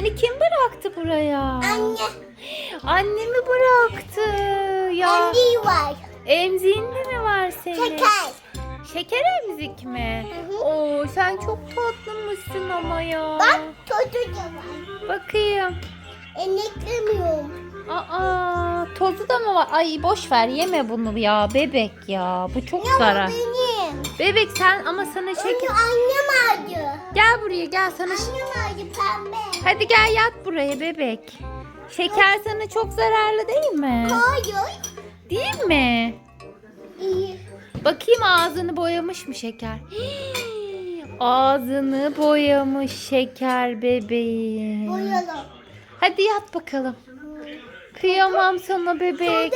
seni kim bıraktı buraya? Anne. Annemi bıraktı. Ya Anne var. emziğinde mi var senin? Şeker. Şeker emzik mi? Hı hı. Oo sen çok tatlıymışsın ama ya. Bak çocuğu da var. Bakayım. Eneklemiyorum. Aa tozu da mı var? Ay boş ver yeme bunu ya bebek ya. Bu çok Ya zarar. benim. Bebek sen ama sana şeker. Onu annem aldı. Gel buraya gel sana. ş- Annem aldı pembe. Hadi gel yat buraya bebek. Şeker sana çok zararlı değil mi? Hayır. Değil mi? İyi. Bakayım ağzını boyamış mı şeker? Hii, Ağzını boyamış şeker bebeğim. Boyalım. Hadi yat bakalım. Kıyamam sana bebek.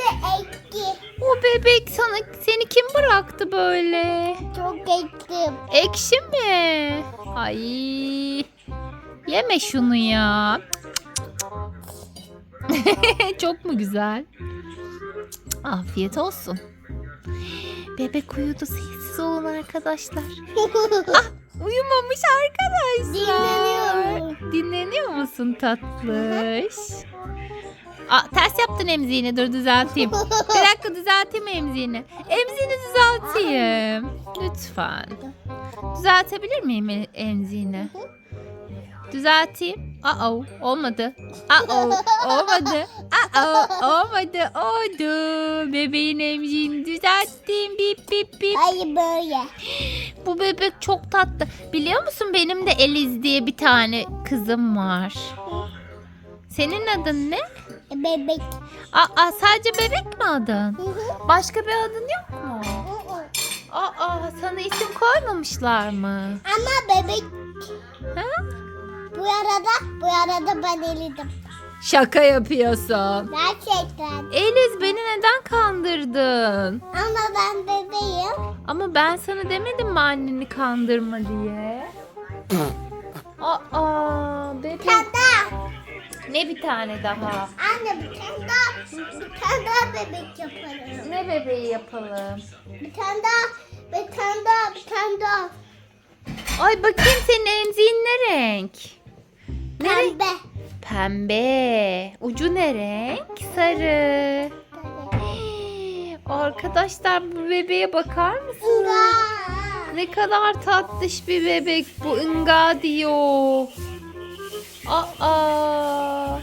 O bebek sana seni kim bıraktı böyle? Çok ektim. Ekşi mi? Ay. Yeme şunu ya. Çok mu güzel? Afiyet olsun. Bebek uyudu sessiz olun arkadaşlar. Uyumamış arkadaşlar. Dinleniyorum. Dinleniyor musun tatlış? Aa, ters yaptın emziğini dur düzelteyim. Bir dakika düzelteyim emziğini. Emziğini düzelteyim. Lütfen. Düzeltebilir miyim e- emziğini? Düzelteyim. Aa olmadı. Aa olmadı. Aa olmadı. Oldu. Bebeğin emziğini düzelttim. Bip bip bip. Hayır böyle. Bu bebek çok tatlı. Biliyor musun benim de Eliz diye bir tane kızım var. Senin adın ne? Bebek. Aa sadece bebek mi adın? Hı hı. Başka bir adın yok mu? Hı hı. Aa sana isim koymamışlar mı? Ama bebek Ha? bu arada bu arada ben elidim. Şaka yapıyorsun. Gerçekten. Eliz beni neden kandırdın? Ama ben bebeğim. Ama ben sana demedim mi anneni kandırma diye? Aa bebek. Ne bir tane daha? Anne bir tane daha. Bir tane daha bebek yaparım. Ne bebeği yapalım? Bir tane daha. Bir tane daha. Bir tane daha. Ay bakayım senin emziğin ne renk? Ne renk? Pembe. Pembe. Ucu ne renk? Sarı. Arkadaşlar bu bebeğe bakar mısınız? Ne kadar tatlış bir bebek bu ınga diyor. Aa,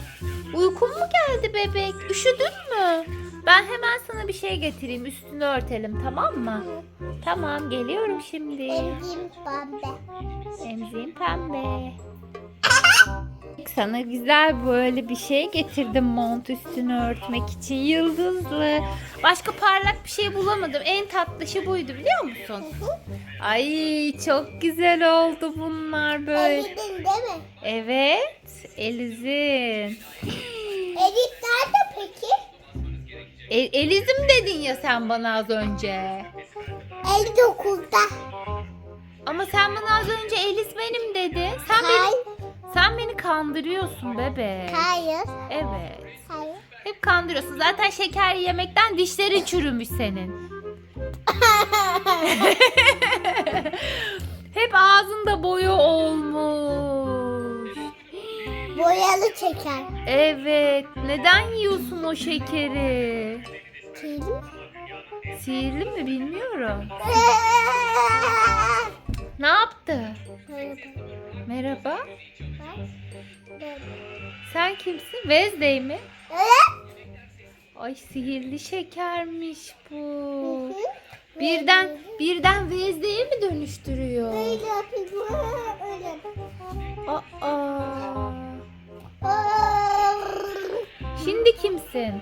uykun mu geldi bebek? Üşüdün mü? Ben hemen sana bir şey getireyim. Üstünü örtelim tamam mı? Tamam geliyorum şimdi. Emziğim pembe. Emziğim pembe. Sana güzel böyle bir şey getirdim mont üstünü örtmek için yıldızlı. Başka parlak bir şey bulamadım. En tatlışi buydu biliyor musun? Ay çok güzel oldu bunlar böyle. Elidin değil mi? Evet, Eliz'in. Elif nerede peki? E- Eliz'im dedin ya sen bana az önce. Elif okulda. Ama sen bana az önce Eliz benim dedin. Sen beni, Hayır. sen beni kandırıyorsun bebek. Hayır. Evet. Hayır. Hep kandırıyorsun. Zaten şeker yemekten dişlerin çürümüş senin. Hep ağzında boya olmuş. Boyalı şeker. Evet. Neden yiyorsun o şekeri? Değil Sihirli mi bilmiyorum. Ne yaptı? Merhaba. Sen kimsin? Wednesday mi? Ay sihirli şekermiş bu. Birden birden Wednesday'e mi dönüştürüyor? Öyle yapayım. Öyle yapayım. Aa. Şimdi kimsin?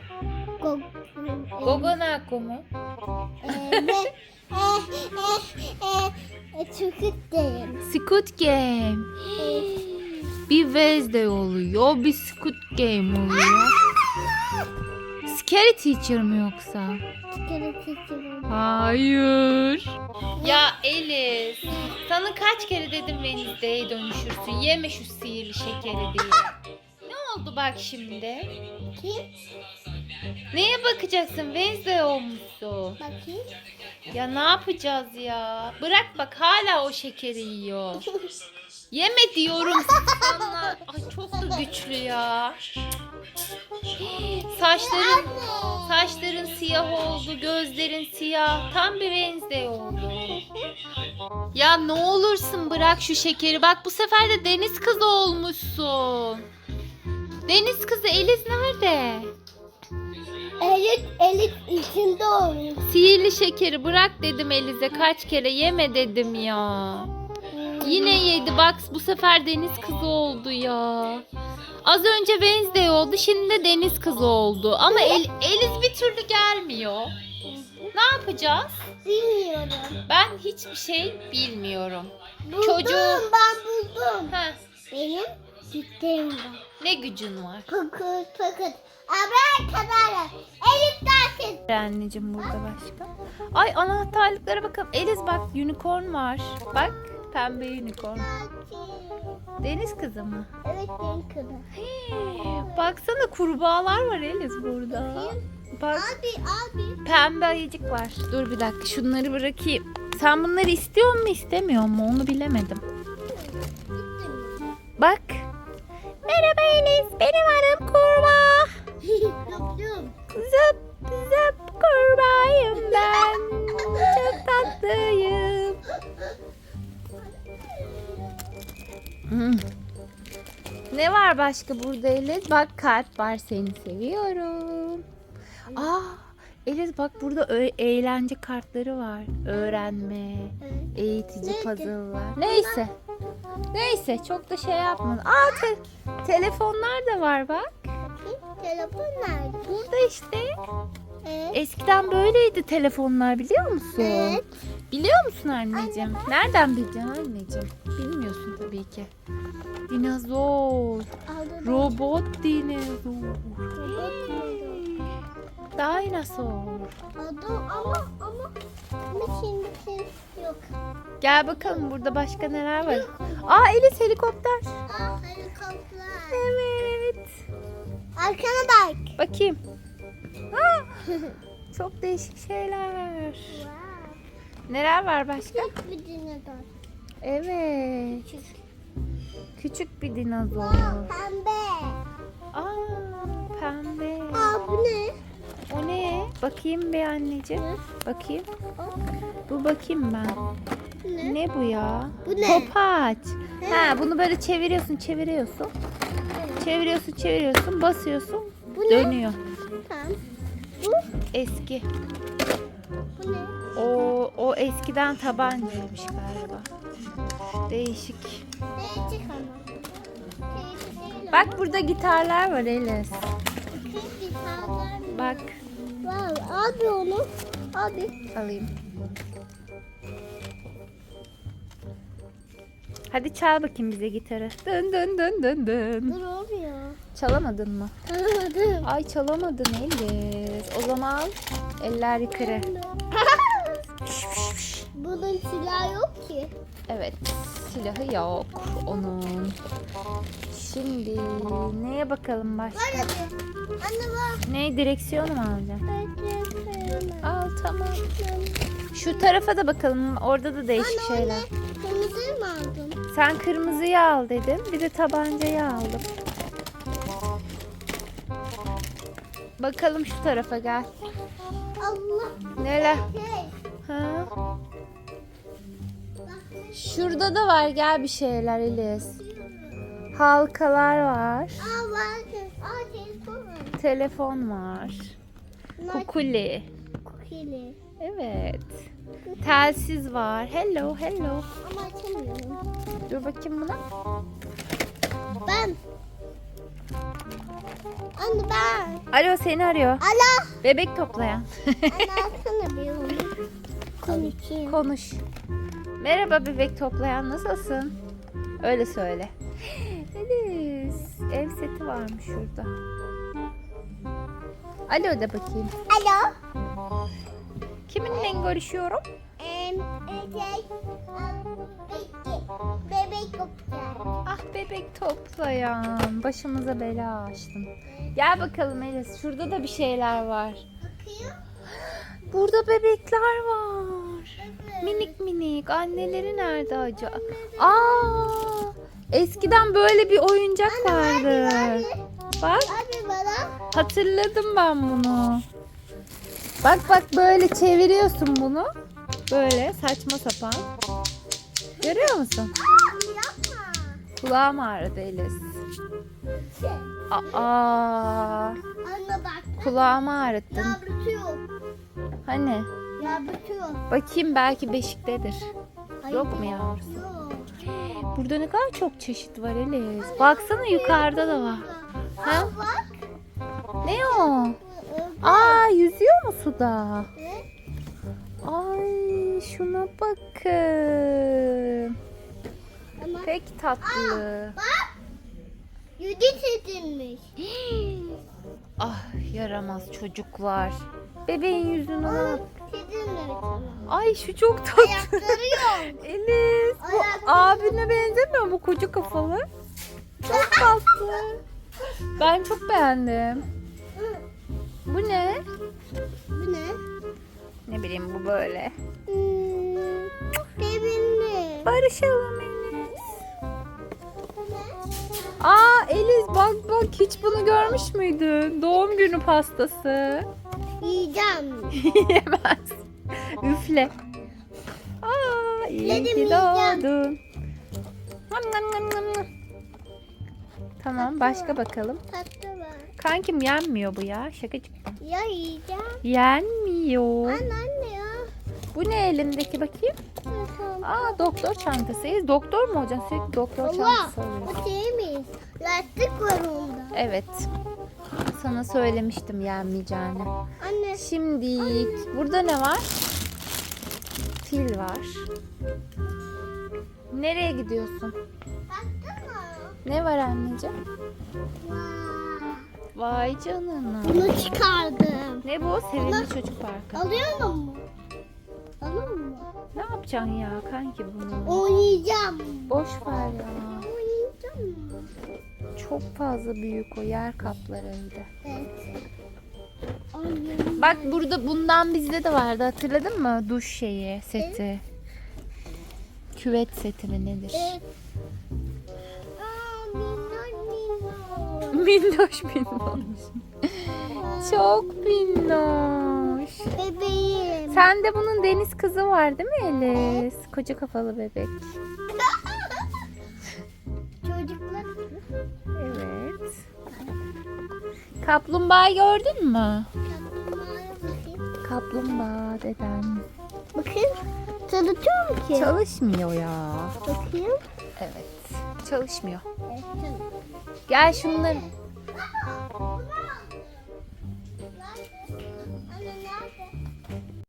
Gogonako mu? Ve Çocuklarım. Squid Game. Bir Wednesday oluyor, bir Squid Game oluyor. Scary Teacher mi yoksa? Hayır. Ya Eliz, sana kaç kere dedim Wednesday'e dönüşürsün. Yeme şu sihirli şekeri diye. Ne oldu bak şimdi? Kim? Neye bakacaksın? Wednesday olmuşsun. Bakayım. Ya ne yapacağız ya? Bırak bak hala o şekeri yiyor. Yeme diyorum sana. Ay çok da güçlü ya. Saçların saçların siyah oldu, gözlerin siyah. Tam bir Wednesday oldu. Ya ne olursun bırak şu şekeri. Bak bu sefer de deniz kızı olmuşsun. Deniz kızı Eliz nerede? Elif, Elif içinde olmuş. Sihirli şekeri bırak dedim Eliz'e kaç kere yeme dedim ya. Yine yedi bak bu sefer deniz kızı oldu ya. Az önce Wednesday oldu şimdi de deniz kızı oldu. Ama El- Eliz bir türlü gelmiyor. Ne yapacağız? Bilmiyorum. Ben hiçbir şey bilmiyorum. Buldum Çocuğum. ben buldum. Heh, Benim güçlerim var. ne gücün var? Fakır fakır. Abra kadar. Elif dersin. Anneciğim burada başka. Ay anahtarlıklara bakalım. Eliz bak unicorn var. Bak pembe unicorn. Deniz kızı mı? Evet benim kızım. Hii, Baksana kurbağalar var Eliz burada. Bak Abi abi. pembe ayıcık var. Dur bir dakika şunları bırakayım. Sen bunları istiyor mu istemiyor mu onu bilemedim. Bak. Merhaba Eliz benim adım kurbağa. Zıp zıp kurbağayım ben. Çok tatlıyım. Hmm. Ne var başka burada Eliz? Bak kalp var seni seviyorum. Aa Eliz bak burada eğlence kartları var. Öğrenme, eğitici Neydi? puzzle'lar. Neyse. Neyse çok da şey yapmadım. Aa te- telefonlar da var bak. Telefon nerede? Burada işte. Evet. Eskiden böyleydi telefonlar biliyor musun? Evet. Biliyor musun anneciğim? Nereden bileceksin anneciğim? Bilmiyorsun tabii ki. Dinozor. Robot dinozor. Dinozor. Aldım ama ama ama şimdi ses yok. Gel bakalım burada başka neler var. Aa Elis helikopter. Aa helikopter. Evet. Arkana bak. Bakayım. Çok değişik şeyler. Neler var başka? Küçük bir dinozor. Evet. Küçük bir dinozor. Aa, pembe. Aa pembe. Aa bu ne? O ne? Bakayım bir anneciğim. Bakayım. Bu bakayım ben. Ne? Ne bu ya? Bu ne? Topaç. Ha bunu böyle çeviriyorsun, çeviriyorsun. Çeviriyorsun, çeviriyorsun, basıyorsun. Bu ne? Dönüyor. Tamam. Bu? Eski. Bu ne? O o eskiden tabancaymış galiba. Değişik. Değişik ama. Değişik Bak burada gitarlar var. Kız gitarlar? Bak Var. Abi onu. Abi. alayım. Hadi çal bakayım bize gitarı. Dın dın dın dın dın. Dur olmuyor. Çalamadın mı? Tanımadım. Ay çalamadın Elis. O zaman eller yukarı. Bunun silahı yok ki. Evet silahı yok onun. Şimdi neye bakalım başka? Var hadi. Anne bak. Ne direksiyonu mu alacaksın? Al tamam. Şu tarafa da bakalım. Orada da değişik Anne şeyler. ne? Kırmızıyı mı aldın? Sen kırmızıyı al dedin. Bir de tabancayı aldım. Bakalım şu tarafa gel. Allah. Neler? Ha? Şurada da var gel bir şeyler Elis. Halkalar var. Aa var. Aa telefon var. Telefon var. Kukuli. Kukili. Evet. Telsiz var. Hello, hello. Ama açamıyorum. Dur bakayım buna. Ben. Anne ben. Alo seni arıyor. Allah. Bebek toplayan. Anne alsana bir onu. Konuşayım. Konuş. Merhaba bebek toplayan nasılsın? Öyle söyle. Elis. Ev seti varmış şurada. Alo de bakayım. Alo. Kiminle görüşüyorum? Bebek, bebek kopacak. Ah bebek toplayan. Başımıza bela açtın. Gel bakalım Elis. Şurada da bir şeyler var. Bakayım. Burada bebekler var. Evet. Minik minik. Anneleri nerede acaba? Aa! Eskiden böyle bir oyuncak vardı. Bak hatırladım ben bunu. Bak bak böyle çeviriyorsun bunu. Böyle saçma sapan. Görüyor musun? Kulağım ağrıdı Elis. Aa, Anne bak. kulağımı ağrıttın. Yabrutuyor. Hani? Yabrutuyor. Bakayım belki beşiktedir. Yok mu yavrusu? Yok. Burada ne kadar çok çeşit var Elis. Baksana yukarıda da var. Ha? Bak. Ne o? Aa yüzüyor mu suda? evet. Ay şuna bakın. Ama Pek tatlı. bak. Yudit edilmiş. ah yaramaz çocuklar. Bebeğin bak. Edilmemiş ama. Ay şu çok tatlı. Ayakları yok. Elis bu Ayakları- abine benzemiyor mu koca kafalı? Çok tatlı. Ben çok beğendim. Bu ne? Bu ne? Ne bileyim bu böyle. Hmm. Barışalım ne? Aa Elis bak bak hiç bunu görmüş müydün? Doğum günü pastası. Yiyeceğim. Yemez. Üfle. Aa iyi ki yiyeceğim. doğdun. Nam nam nam nam. Tamam başka bakalım. Tatlı var. Kankim yenmiyor bu ya. Şakacık. Ya yiyeceğim. Yenmiyor. Anne anne ya. Bu ne elindeki bakayım? Aa doktor çantası. Doktor mu olacaksın? Sürekli doktor Allah çantası alıyorsun. bu şey mi? Lastik var onda. Evet. Sana söylemiştim yenmeyeceğini. Anne Şimdi burada ne var? Fil var. Nereye gidiyorsun? baktın mı? Ne var anneciğim? Vay. Canına. Bunu çıkardım. Ne bu? Sevimli çocuk parkı. Alıyor mu? Alır mı? Ne yapacaksın ya kanki bunu? Oynayacağım. Boş ver ya. Oynayacağım mı? Çok fazla büyük o yer kaplar evde. Evet. Oynayacağım. Bak burada bundan bizde de vardı hatırladın mı? Duş şeyi seti. Küvet seti mi nedir? Evet. Minnoş minnoş. Çok minnoş. Bebeğim. Sende bunun deniz kızı var değil mi Elis? Koca kafalı bebek. Çocuklar. Evet. Kaplumbağa gördün mü? Kaplumbağaya bakayım. Kaplumbağa deden. Bakayım. Tanıtıyor ki? Çalışmıyor ya. Bakayım. Evet. Çalışmıyor. Gel şunları.